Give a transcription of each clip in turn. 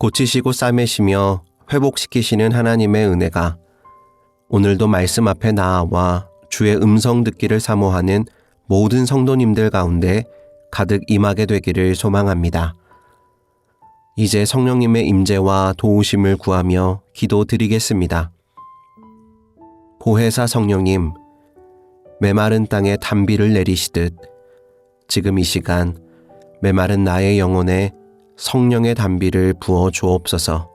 고치시고 싸매시며 회복시키시는 하나님의 은혜가 오늘도 말씀 앞에 나아와 주의 음성 듣기를 사모하는 모든 성도님들 가운데 가득 임하게 되기를 소망합니다. 이제 성령님의 임재와 도우심을 구하며 기도 드리겠습니다. 보혜사 성령님, 메마른 땅에 단비를 내리시듯 지금 이 시간 메마른 나의 영혼에 성령의 단비를 부어 주옵소서.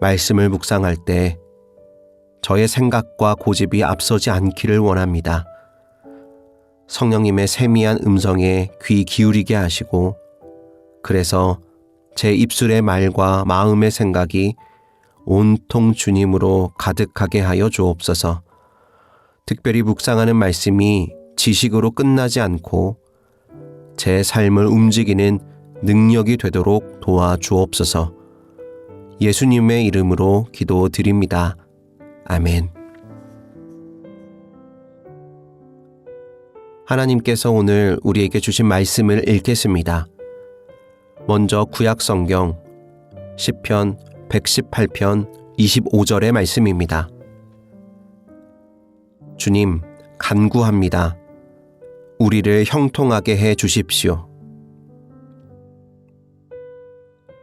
말씀을 묵상할 때 저의 생각과 고집이 앞서지 않기를 원합니다. 성령님의 세미한 음성에 귀 기울이게 하시고 그래서 제 입술의 말과 마음의 생각이 온통 주님으로 가득하게 하여 주옵소서. 특별히 묵상하는 말씀이 지식으로 끝나지 않고 제 삶을 움직이는 능력이 되도록 도와 주옵소서. 예수님의 이름으로 기도 드립니다. 아멘. 하나님께서 오늘 우리에게 주신 말씀을 읽겠습니다. 먼저 구약 성경 10편 118편 25절의 말씀입니다. 주님, 간구합니다. 우리를 형통하게 해 주십시오.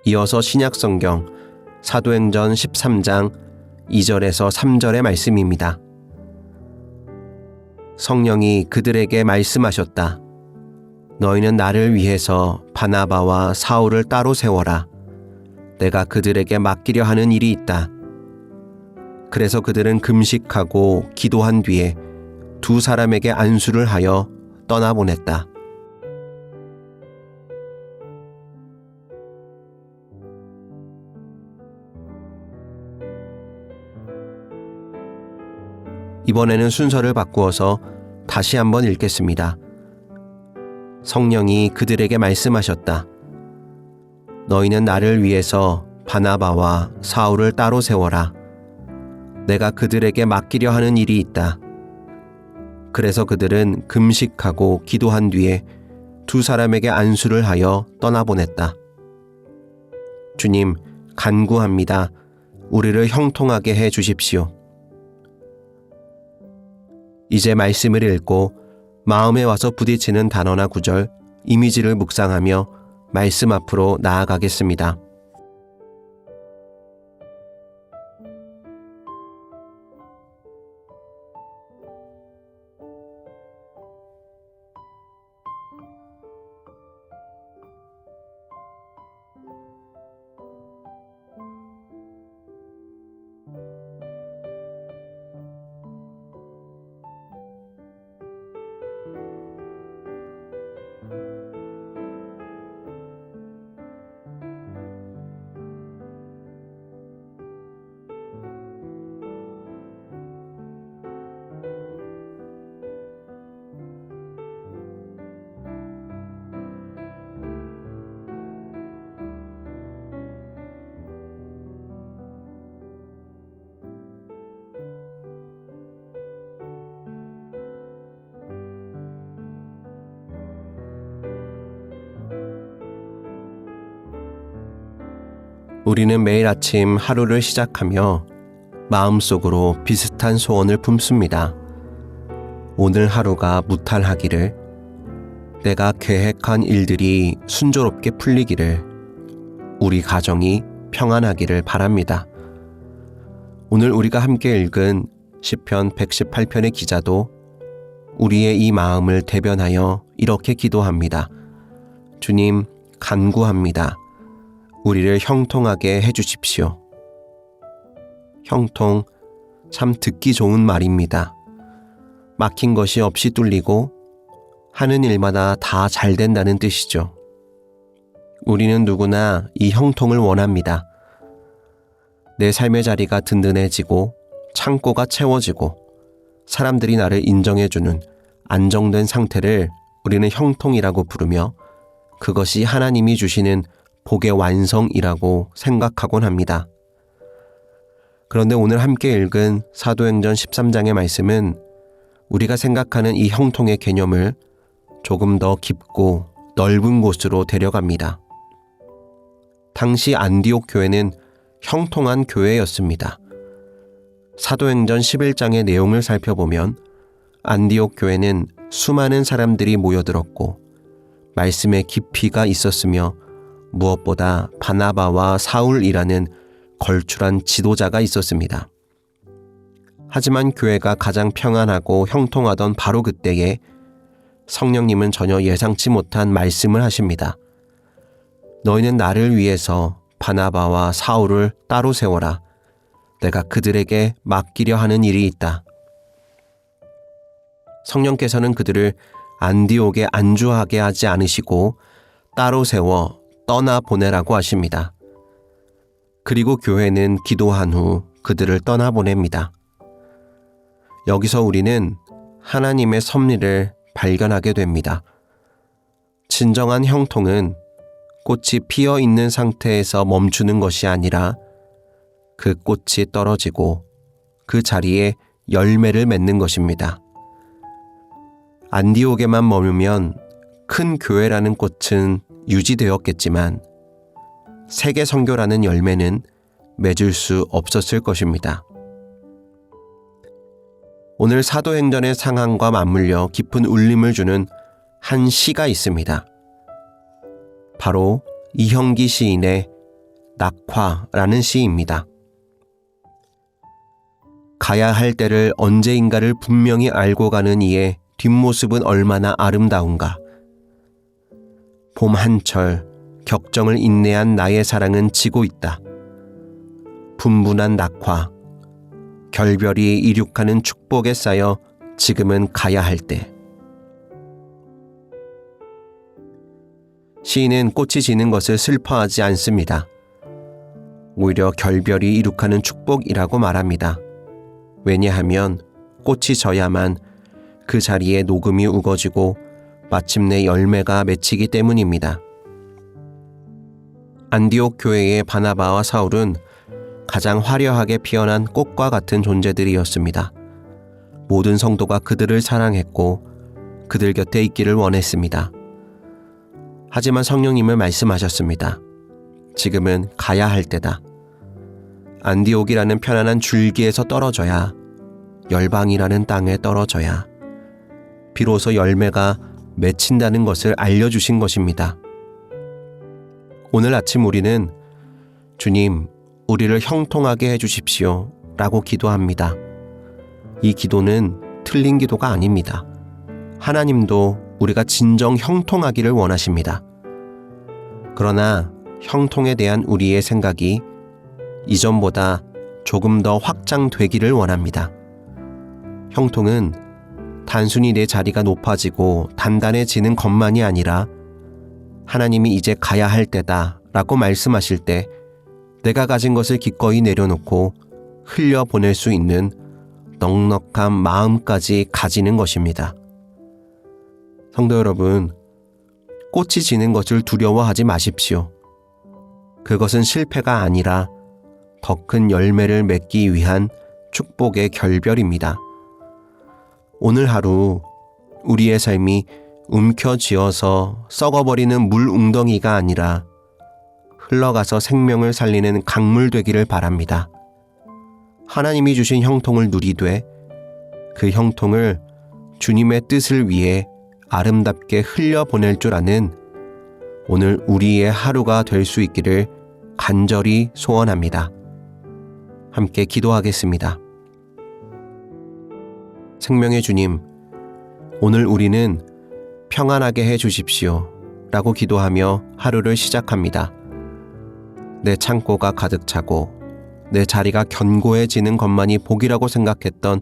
이어서 신약 성경 사도행전 13장 2절에서 3절의 말씀입니다. 성령이 그들에게 말씀하셨다. 너희는 나를 위해서 바나바와 사울을 따로 세워라. 내가 그들에게 맡기려 하는 일이 있다. 그래서 그들은 금식하고 기도한 뒤에 두 사람에게 안수를 하여 떠나보냈다. 이번에는 순서를 바꾸어서 다시 한번 읽겠습니다. 성령이 그들에게 말씀하셨다. 너희는 나를 위해서 바나바와 사울을 따로 세워라. 내가 그들에게 맡기려 하는 일이 있다. 그래서 그들은 금식하고 기도한 뒤에 두 사람에게 안수를 하여 떠나보냈다. 주님, 간구합니다. 우리를 형통하게 해 주십시오. 이제 말씀을 읽고 마음에 와서 부딪히는 단어나 구절, 이미지를 묵상하며 말씀 앞으로 나아가겠습니다. 우리는 매일 아침 하루를 시작하며 마음속으로 비슷한 소원을 품습니다. 오늘 하루가 무탈하기를, 내가 계획한 일들이 순조롭게 풀리기를, 우리 가정이 평안하기를 바랍니다. 오늘 우리가 함께 읽은 시편 118편의 기자도 우리의 이 마음을 대변하여 이렇게 기도합니다. 주님, 간구합니다. 우리를 형통하게 해주십시오. 형통, 참 듣기 좋은 말입니다. 막힌 것이 없이 뚫리고 하는 일마다 다 잘 된다는 뜻이죠. 우리는 누구나 이 형통을 원합니다. 내 삶의 자리가 든든해지고 창고가 채워지고 사람들이 나를 인정해주는 안정된 상태를 우리는 형통이라고 부르며 그것이 하나님이 주시는 복의 완성이라고 생각하곤 합니다. 그런데 오늘 함께 읽은 사도행전 13장의 말씀은 우리가 생각하는 이 형통의 개념을 조금 더 깊고 넓은 곳으로 데려갑니다. 당시 안디옥 교회는 형통한 교회였습니다. 사도행전 11장의 내용을 살펴보면 안디옥 교회는 수많은 사람들이 모여들었고 말씀의 깊이가 있었으며 무엇보다 바나바와 사울이라는 걸출한 지도자가 있었습니다. 하지만 교회가 가장 평안하고 형통하던 바로 그때에 성령님은 전혀 예상치 못한 말씀을 하십니다. 너희는 나를 위해서 바나바와 사울을 따로 세워라. 내가 그들에게 맡기려 하는 일이 있다. 성령께서는 그들을 안디옥에 안주하게 하지 않으시고 따로 세워 떠나 보내라고 하십니다. 그리고 교회는 기도한 후 그들을 떠나 보냅니다. 여기서 우리는 하나님의 섭리를 발견하게 됩니다. 진정한 형통은 꽃이 피어 있는 상태에서 멈추는 것이 아니라 그 꽃이 떨어지고 그 자리에 열매를 맺는 것입니다. 안디옥에만 머물면 큰 교회라는 꽃은 유지되었겠지만 세계 선교라는 열매는 맺을 수 없었을 것입니다. 오늘 사도행전의 상황과 맞물려 깊은 울림을 주는 한 시가 있습니다. 바로 이형기 시인의 낙화라는 시입니다. 가야 할 때를 언제인가를 분명히 알고 가는 이의 뒷모습은 얼마나 아름다운가. 봄 한철 격정을 인내한 나의 사랑은 지고 있다. 분분한 낙화, 결별이 이륙하는 축복에 쌓여 지금은 가야 할 때. 시인은 꽃이 지는 것을 슬퍼하지 않습니다. 오히려 결별이 이룩하는 축복이라고 말합니다. 왜냐하면 꽃이 져야만 그 자리에 녹음이 우거지고 마침내 열매가 맺히기 때문입니다. 안디옥 교회의 바나바와 사울은 가장 화려하게 피어난 꽃과 같은 존재들이었습니다. 모든 성도가 그들을 사랑했고 그들 곁에 있기를 원했습니다. 하지만 성령님을 말씀하셨습니다. 지금은 가야 할 때다. 안디옥이라는 편안한 줄기에서 떨어져야 열방이라는 땅에 떨어져야 비로소 열매가 맺힌다는 것을 알려주신 것입니다. 오늘 아침 우리는 주님, 우리를 형통하게 해주십시오. 라고 기도합니다. 이 기도는 틀린 기도가 아닙니다. 하나님도 우리가 진정 형통하기를 원하십니다. 그러나 형통에 대한 우리의 생각이 이전보다 조금 더 확장되기를 원합니다. 형통은 단순히 내 자리가 높아지고 단단해지는 것만이 아니라 하나님이 이제 가야 할 때다 라고 말씀하실 때 내가 가진 것을 기꺼이 내려놓고 흘려 보낼 수 있는 넉넉한 마음까지 가지는 것입니다. 성도 여러분, 꽃이 지는 것을 두려워하지 마십시오. 그것은 실패가 아니라 더 큰 열매를 맺기 위한 축복의 결별입니다. 오늘 하루 우리의 삶이 움켜쥐어서 썩어버리는 물 웅덩이가 아니라 흘러가서 생명을 살리는 강물 되기를 바랍니다. 하나님이 주신 형통을 누리되 그 형통을 주님의 뜻을 위해 아름답게 흘려보낼 줄 아는 오늘 우리의 하루가 될 수 있기를 간절히 소원합니다. 함께 기도하겠습니다. 생명의 주님, 오늘 우리는 평안하게 해 주십시오. 라고 기도하며 하루를 시작합니다. 내 창고가 가득 차고 내 자리가 견고해지는 것만이 복이라고 생각했던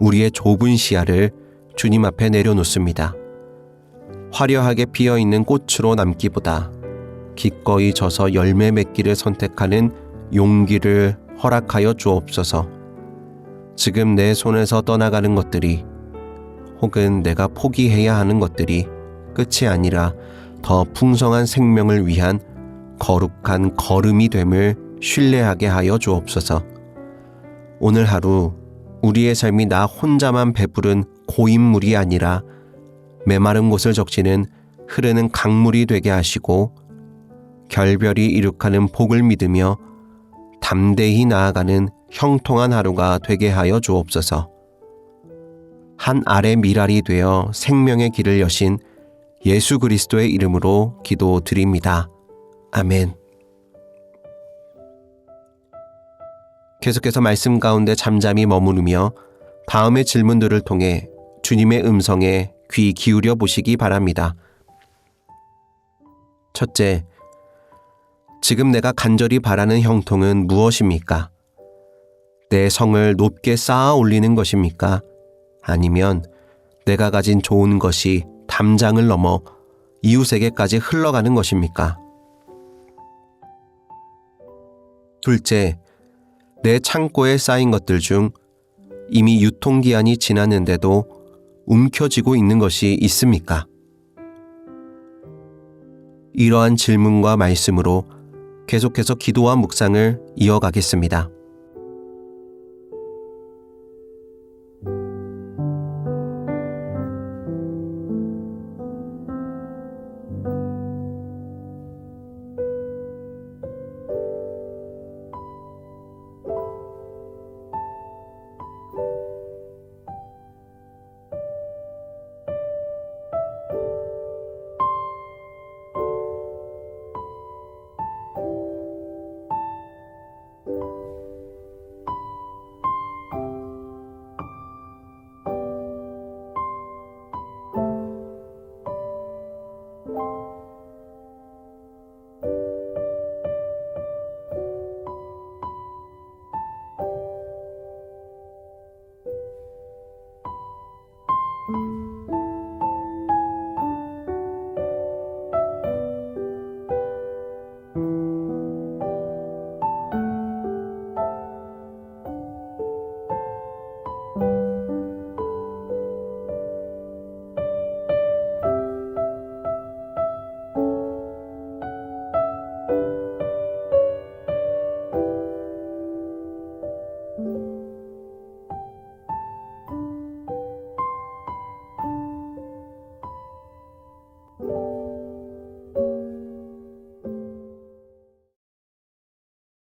우리의 좁은 시야를 주님 앞에 내려놓습니다. 화려하게 피어 있는 꽃으로 남기보다 기꺼이 져서 열매 맺기를 선택하는 용기를 허락하여 주옵소서. 지금 내 손에서 떠나가는 것들이 혹은 내가 포기해야 하는 것들이 끝이 아니라 더 풍성한 생명을 위한 거룩한 걸음이 됨을 신뢰하게 하여 주옵소서. 오늘 하루 우리의 삶이 나 혼자만 배부른 고인물이 아니라 메마른 곳을 적시는 흐르는 강물이 되게 하시고 결별이 이룩하는 복을 믿으며 담대히 나아가는 형통한 하루가 되게 하여 주옵소서. 한 알의 미랄이 되어 생명의 길을 여신 예수 그리스도의 이름으로 기도드립니다. 아멘. 계속해서 말씀 가운데 잠잠히 머무르며 다음의 질문들을 통해 주님의 음성에 귀 기울여 보시기 바랍니다. 첫째, 지금 내가 간절히 바라는 형통은 무엇입니까? 내 성을 높게 쌓아 올리는 것입니까? 아니면 내가 가진 좋은 것이 담장을 넘어 이웃에게까지 흘러가는 것입니까? 둘째, 내 창고에 쌓인 것들 중 이미 유통기한이 지났는데도 움켜쥐고 있는 것이 있습니까? 이러한 질문과 말씀으로 계속해서 기도와 묵상을 이어가겠습니다.